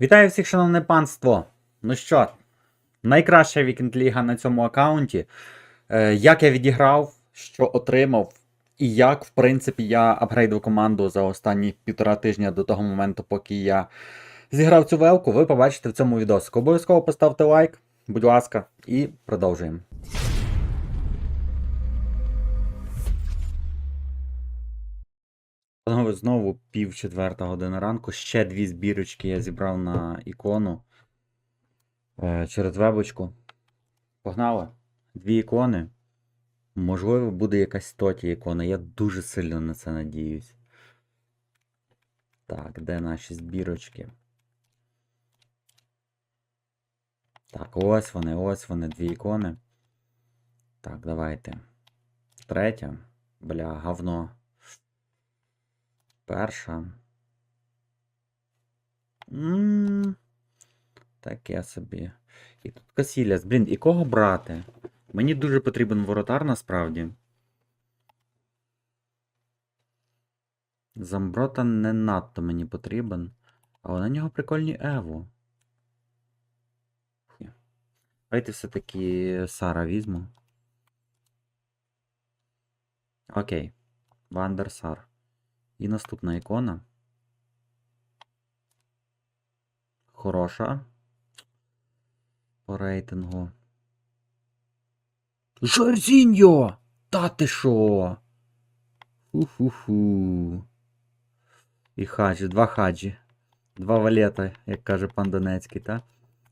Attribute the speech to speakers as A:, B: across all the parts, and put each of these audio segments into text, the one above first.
A: Вітаю всіх, шановне панство! Ну що, найкраща вікенд ліга на цьому аккаунті. Е, як я відіграв, що отримав, і як, в принципі, я апгрейдив команду за останні півтора тижня до того моменту, поки я зіграв цю велку, ви побачите в цьому відосику. Обов'язково поставте лайк, будь ласка, і продовжуємо. Панове, знову пів четверта година ранку. Ще дві збірочки я зібрав на ікону е, через вебочку. Погнали. Дві ікони. Можливо, буде якась тоті ікона. Я дуже сильно на це надіюсь. Так, де наші збірочки? Так, ось вони, ось вони, дві ікони. Так, давайте. Третя. Бля, говно. Перша. Ммм. Таке собі. І тут Касіляс. Блін, і кого брати? Мені дуже потрібен воротар насправді. Замброта не надто мені потрібен. Але на нього прикольні Ево. Давайте все-таки Сара візьму. Окей. Вандер Сар. І наступна ікона. Хороша. По рейтингу. Жорзіньо! Та ти шо? Фу-фу-фу. І хаджі, два хаджі. Два валета, як каже пан Донецький, та?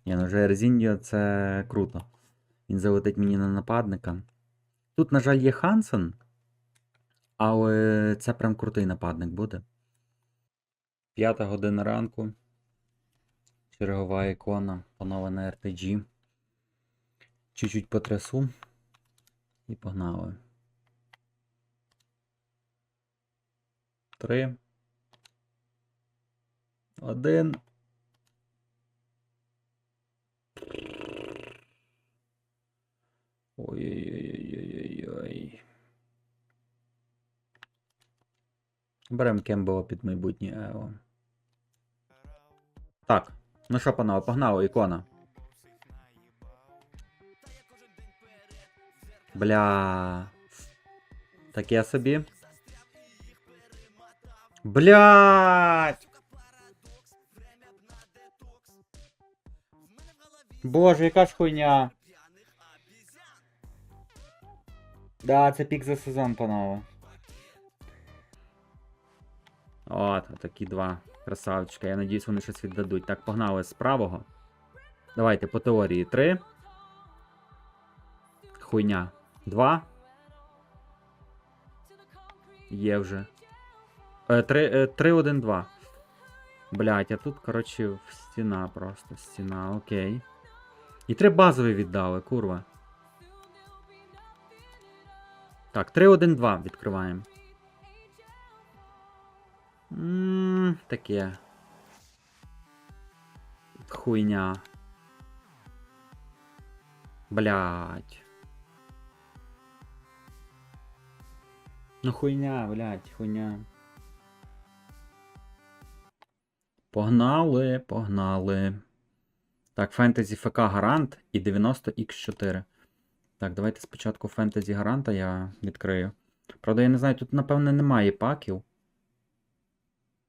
A: Ні, ну Жерзіньо це круто. Він залетить мені на нападника. Тут, на жаль, є Хансен. Але це прям крутий нападник буде. П'ята година ранку. Чергова ікона, панове на RTG. Чуть-чуть потрясу. І погнали. Три. Один. Ой-ой-ой-ой-ой-ой. Беремо Кембела під майбутнє Ео. Так. Ну що, панове, погнали, ікона. Бля. Таке собі. Блять! Боже, яка ж хуйня. Да, це пік за сезон, панове. От, такі два красавчика. Я надіюсь, вони щось віддадуть. Так, погнали з правого. Давайте по теорії 3. Хуйня. 2. Є вже. 3, 3, 1, 2. Блять, а тут, коротше, стіна просто. Стіна, окей. І три базові віддали, курва. Так, 3, 1, 2 відкриваємо. Ммм, таке. Хуйня. Блять. Ну хуйня, блять, хуйня. Погнали, погнали. Так, фентезі ФК Гарант і 90Х4. Так, давайте спочатку фентезі Гаранта я відкрию. Правда, я не знаю, тут, напевне, немає паків.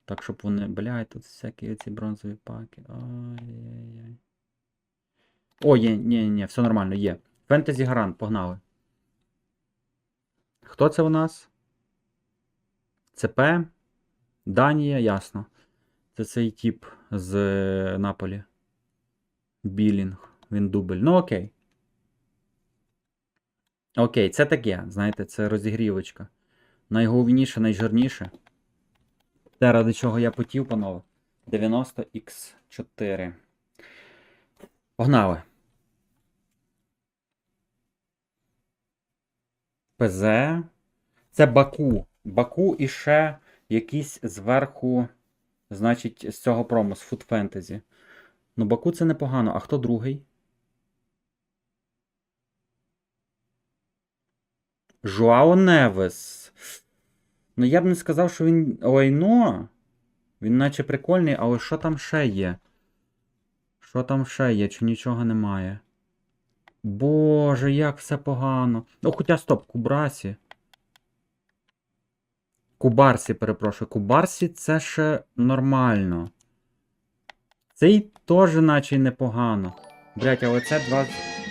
A: Так, щоб вони. Блядь, тут всякі ці бронзові паки. Ай-яй-яй. О, є, ні, ні, все нормально, є. Фентезі Гарант, погнали. Хто це у нас? ЦП. Данія, ясно. Це цей тип з е, Наполі. Білінг. Він дубль. Ну окей. Окей, це таке, знаєте, це розігрівочка. Найголовніше, найжирніше. Те, ради чого я потів, панове. 90Х4. Погнали. ПЗ. Це Баку. Баку і ще якийсь зверху. Значить, з цього промо, з Food Fantasy. Ну, Баку це непогано. А хто другий? Жуао Невес. Ну, я б не сказав, що він лайно. Він наче прикольний, але що там ще є? Що там ще є? Чи нічого немає? Боже, як все погано. Ну, хоча стоп, Кубрасі. Кубарсі, перепрошую. Кубарсі це ще нормально. Цей теж наче й непогано. Блять, а оце два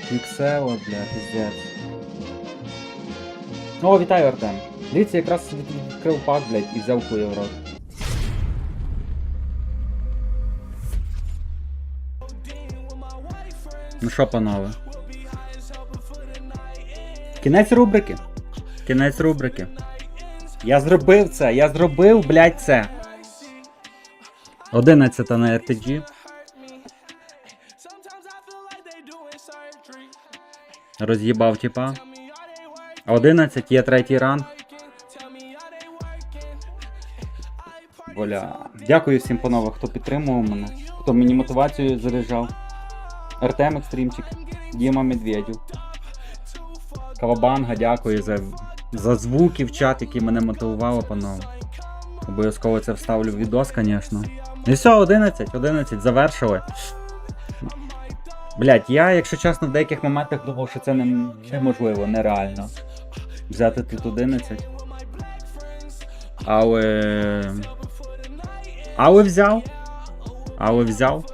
A: піксела, бля, піздець. О, вітаю, Артем. Дивіться, якраз відкрив пак, блядь, і взяв хуя в рот. Ну що, панове? Кінець рубрики. Кінець рубрики. Я зробив це, я зробив, блядь, це. 11 на RTG. Роз'їбав типа. 11 є третій ранг. Бля. Дякую всім, панове, хто підтримував мене, хто мені мотивацію заряджав. Артем Екстрімчик, Діма Медведів. Кавабанга, дякую за, за звуки в чат, які мене мотивували, панове. Обов'язково це вставлю в відос, звісно. І все, 11, 11, завершили. Блять, я, якщо чесно, в деяких моментах думав, що це не- неможливо, нереально. Взяти тут 11. Але. Але взяв. Але взяв.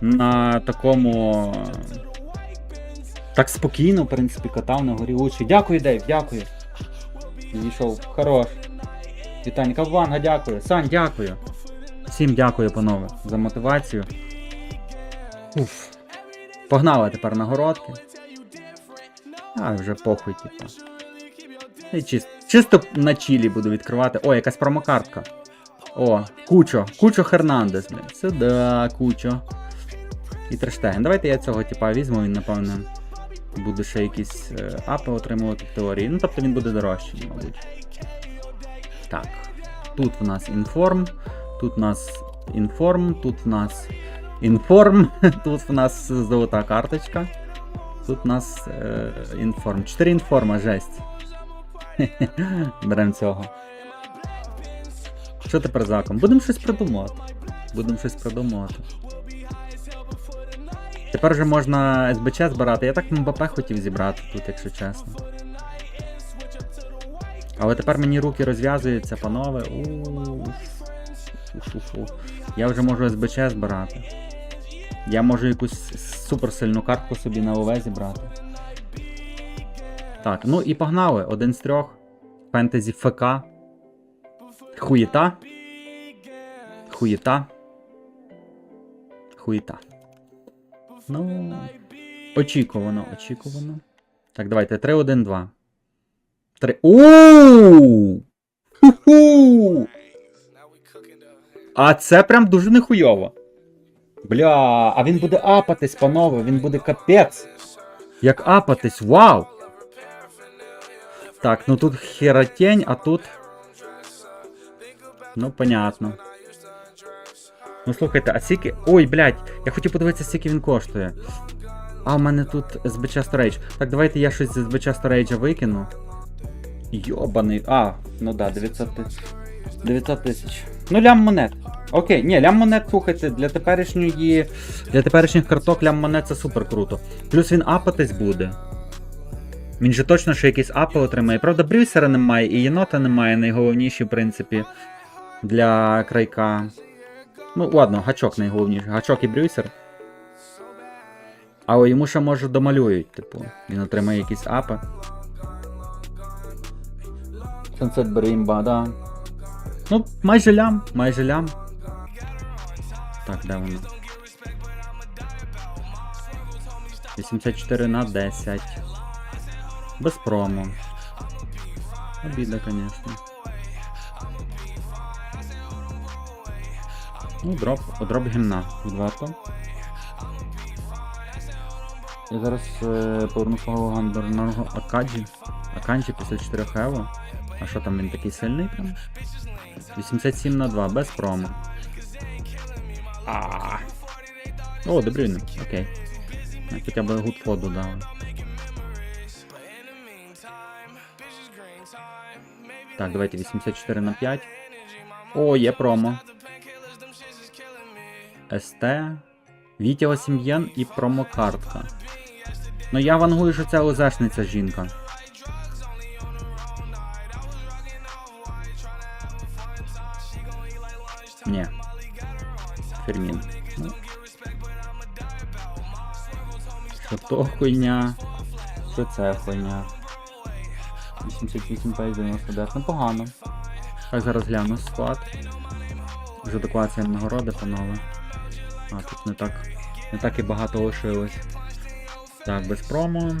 A: На такому. Так спокійно, в принципі, катав на горі лучше. Дякую, Дейв, дякую. Відійшов. Хорош. Вітанька Ванга, дякую. Сань, дякую. Всім дякую, панове, за мотивацію. Уф. Погнали тепер на городки. А, вже похуй, типа. Чисто, чисто на чилі буду відкривати. О, якась промокартка. О, Кучо. Кучо Хернандес, блін. Сюда, Кучо. І Трештеген. Давайте я цього типа візьму, він, напевно, буде ще якісь е, апи отримувати в теорії. Ну, тобто він буде дорожчий, мабуть. Так. Тут в нас інформ, тут в нас інформ, тут в нас інформ, тут в нас золота карточка. Тут в нас е, інформ. Чотири інформа, жесть. Беремо цього. Що тепер заком? Будемо щось придумувати. Будемо щось придумувати. Тепер вже можна СБЧ збирати. Я так МБП хотів зібрати тут, якщо чесно. Але тепер мені руки розв'язуються, панове. Уф. Я вже можу СБЧ збирати. Я можу якусь суперсильну картку собі на ОВ зібрати. Так, ну і погнали. Один з трьох. Фентезі ФК. Хуєта. Хуєта. Хуєта. Ну. Очікувано, очікувано. Так, давайте. 3, 1, 2. 3. Ууу! Ху-ху! А це прям дуже нехуйово. Бля, а він буде апатись, панове, він буде капець. Як апатись, вау! Так, ну тут херотень, а тут. Ну, понятно. Ну слухайте, а скільки. Ой, блядь, я хотів подивитися, скільки він коштує. А, у мене тут СБЧ Storage. Так, давайте я щось з СБЧ Storage викину. Йобаний. А, ну да, 900 тисяч. 900 тисяч. Ну, лям монет. Окей, ні, лям монет, слухайте, для теперішньої. Для теперішніх карток лям монет це супер круто. Плюс він апатись буде. Він же точно ще якісь апи отримає. Правда, брюсера немає і єнота немає, найголовніші, в принципі, для крайка. Ну, ладно, гачок найголовніший. Гачок і брюсер. Але йому ще може домалюють, типу. Він отримає якісь апи. Sunset Бримба, да. Ну, майже лям, майже лям. Так, де воно? 84 на 10. Без промо. Обіда, конечно. Ну, дроп, дроп гімна відверто. Я зараз е, поверну свого гандерного Акаджі. Аканджі після 4 ево. А що там він такий сильний прям? 87 на 2, без промо. А. О, добрюйно, окей. Ну, Хоча б гудфоду дали. Так, давайте 84 на 5. О, є промо. СТ. Вітя Осім'єн і промокартка. Ну я вангую, що це ОЗешниця жінка. Ні. Фермін. Ну. Що то хуйня? Що це хуйня? 88 пейс 99. Непогано. Так зараз гляну склад. Вже доклацаємо нагороди, панове. А, тут не так. Не так і багато лишилось. Так, без промо.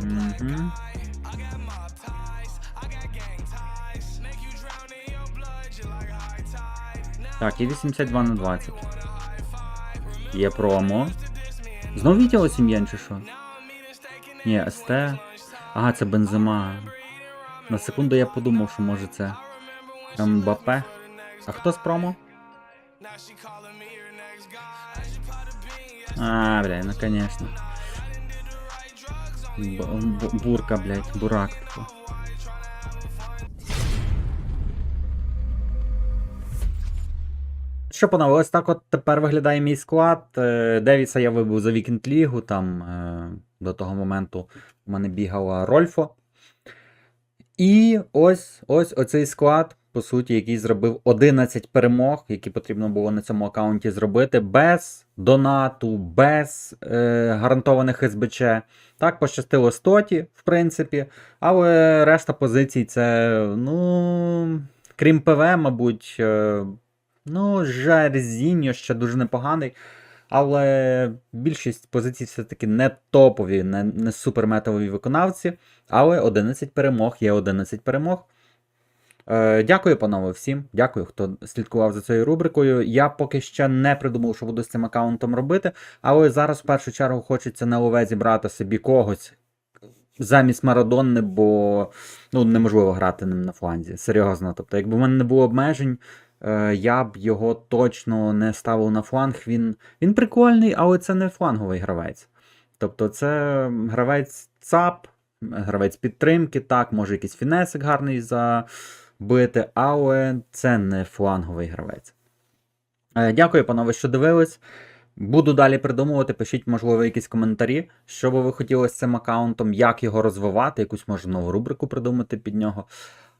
A: Угу. Так, і 82 на 20. Є промо. Знову відео сім'ян чи що? Ні, СТ. Ага, це бензима. На секунду я подумав, що може це. МБП. А хто з промо? А, бля, ну конечно. Б- бурка, блядь, бурак. Що панове, ось так от тепер виглядає мій склад. Е, Девіса я вибив за вікенд лігу. Там е, до того моменту у мене бігала Рольфо. І ось ось оцей склад, по суті, який зробив 11 перемог, які потрібно було на цьому аккаунті зробити, без донату, без е, гарантованих СБЧ. Так, пощастило стоті, в принципі. Але решта позицій це, ну, крім ПВ, мабуть, е, ну, Жарзіньо ще дуже непоганий. Але більшість позицій все-таки не топові, не, не суперметові виконавці. Але 11 перемог є 11 перемог. Е, дякую, панове, всім. Дякую, хто слідкував за цією рубрикою. Я поки ще не придумав, що буду з цим аккаунтом робити. Але зараз в першу чергу хочеться на ОВ зібрати собі когось замість Марадонни, бо ну, неможливо грати ним на фланзі. Серйозно. Тобто, якби в мене не було обмежень, я б його точно не ставив на фланг. Він, він прикольний, але це не фланговий гравець. Тобто, це гравець ЦАП, гравець підтримки, так, може якийсь фінесик гарний забити, але це не фланговий гравець. Е, Дякую, панове, що дивились. Буду далі придумувати, пишіть, можливо, якісь коментарі, що би ви хотіли з цим аккаунтом, як його розвивати, якусь може нову рубрику придумати під нього.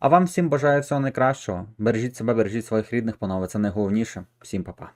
A: А вам всім бажаю всього найкращого. Бережіть себе, бережіть своїх рідних, панове, це найголовніше. Всім па-па.